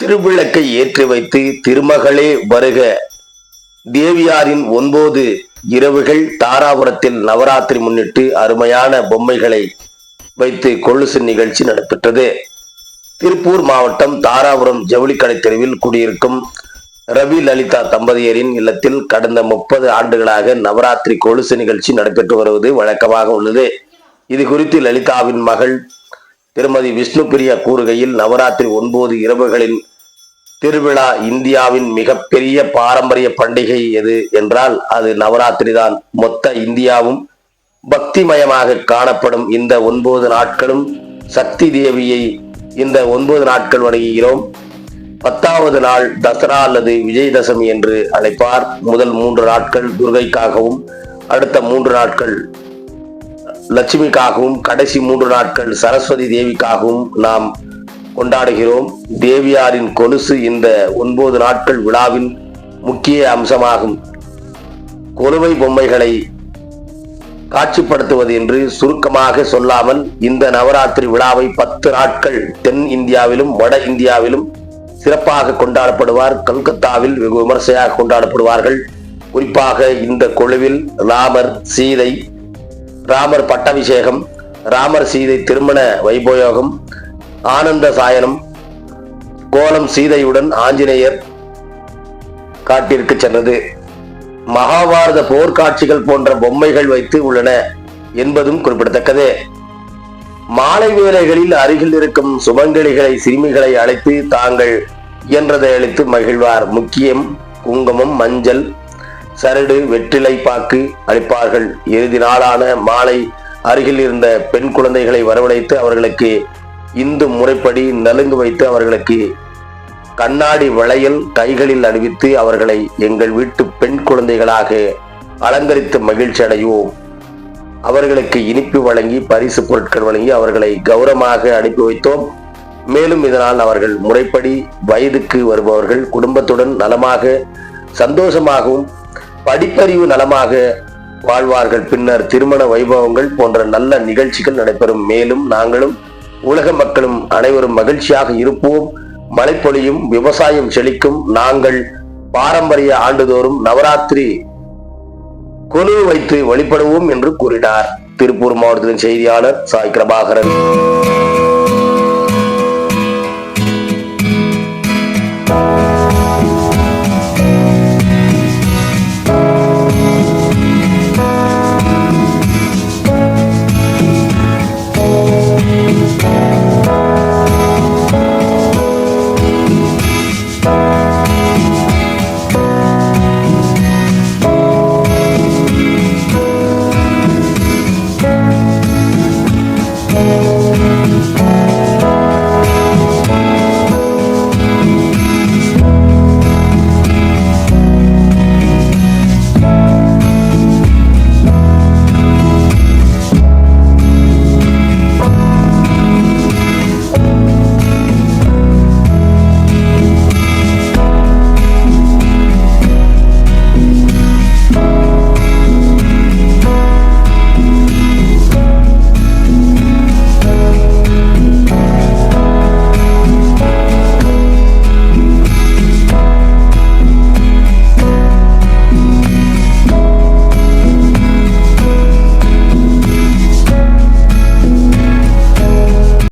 திருவிளக்கை ஏற்றி வைத்து திருமகளே வருக. தேவியாரின் ஒன்பது இரவுகள் தாராபுரத்தில் நவராத்திரி முன்னிட்டு அருமையான பொம்மைகளை வைத்து கொலுசு நிகழ்ச்சி நடைபெற்றது. திருப்பூர் மாவட்டம் தாராபுரம் ஜவுளிக்கடை தெருவில் குடியிருக்கும் ரவி லலிதா தம்பதியரின் இல்லத்தில் கடந்த முப்பது ஆண்டுகளாக நவராத்திரி கொலுசு நிகழ்ச்சி நடைபெற்று வருவது வழக்கமாக உள்ளது. இது குறித்து லலிதாவின் மகள் திருமதி விஷ்ணுபிரியா கூறுகையில் நவராத்திரி ஒன்பது இரவுகளின் திருவிழா இந்தியாவின் மிகப்பெரிய பாரம்பரிய பண்டிகை எது என்றால் அது நவராத்திரி தான். மொத்த இந்தியாவும் பக்திமயமாக காணப்படும் இந்த ஒன்பது நாட்களும் சக்தி தேவியை இந்த ஒன்பது நாட்கள் வணங்குகிறோம். பத்தாவது நாள் தசரா அல்லது விஜயதசமி என்று அழைப்பார். முதல் மூன்று நாட்கள் துர்கைக்காகவும் அடுத்த மூன்று நாட்கள் லட்சுமிக்காகவும் கடைசி மூன்று நாட்கள் சரஸ்வதி தேவிக்காகவும் நாம் கொண்டாடுகிறோம். தேவியாரின் கொலுசு இந்த ஒன்பது நாட்கள் விழாவின் முக்கிய அம்சமாகும். கொலுவை பொம்மைகளை காட்சிப்படுத்துவது என்று சுருக்கமாக சொல்லாமல் இந்த நவராத்திரி விழாவை பத்து நாட்கள் தென் இந்தியாவிலும் வட இந்தியாவிலும் சிறப்பாக கொண்டாடப்படுவார். கல்கத்தாவில் வெகு விமர்சையாக கொண்டாடப்படுவார்கள். குறிப்பாக இந்த குழுவில் ராமர் சீதை ராமர் பட்டாபிஷேகம் ராமர் சீதை திருமண வைபோயோகம் ஆனந்த சாயனம் கோலம் சீதையுடன் ஆஞ்சநேயர் காட்டிற்கு சென்றது. மகாபாரத போர்க்காட்சிகள் போன்ற பொம்மைகள் வைத்து உள்ளன என்பதும் குறிப்பிடத்தக்கது. மாலை வேளைகளில் அருகில் இருக்கும் சுமங்கலிகளை சிறுமிகளை அழைத்து தாங்கள் இயன்றதை அளித்து மகிழ்வார். முக்கியம் குங்குமம் மஞ்சள் சரடு வெற்றிலை பாக்கு அளிப்பார்கள். இறுதி நாளான மாலை அருகில் இருந்த பெண் குழந்தைகளை வரவழைத்து அவர்களுக்கு இந்து முறைப்படி நலுங்கு வைத்து அவர்களுக்கு கண்ணாடி வளையல் கைகளில் அணிவித்து அவர்களை எங்கள் வீட்டு பெண் குழந்தைகளாக அலங்கரித்து மகிழ்ச்சி அடைவோம். அவர்களுக்கு இனிப்பு வழங்கி பரிசு பொருட்கள் வழங்கி அவர்களை கௌரவமாக அனுப்பி வைத்தோம். மேலும் இதனால் அவர்கள் முறைப்படி வயதுக்கு வருபவர்கள் குடும்பத்துடன் நலமாக சந்தோஷமாகவும் படிப்பறிவு நலமாக வாழ்வார்கள். பின்னர் திருமண வைபவங்கள் போன்ற நல்ல நிகழ்ச்சிகள் நடைபெறும். மேலும் நாங்களும் உலக மக்களும் அனைவரும் மகிழ்ச்சியாக இருப்போம். மழைப்பொழியும் விவசாயம் செழிக்கும். நாங்கள் பாரம்பரிய ஆண்டுதோறும் நவராத்திரி கொலு வைத்து வழிபடுவோம் என்று கூறினார். திருப்பூர் மாவட்டத்தின் செய்தியாளர் சாய் பிரபாகரன்.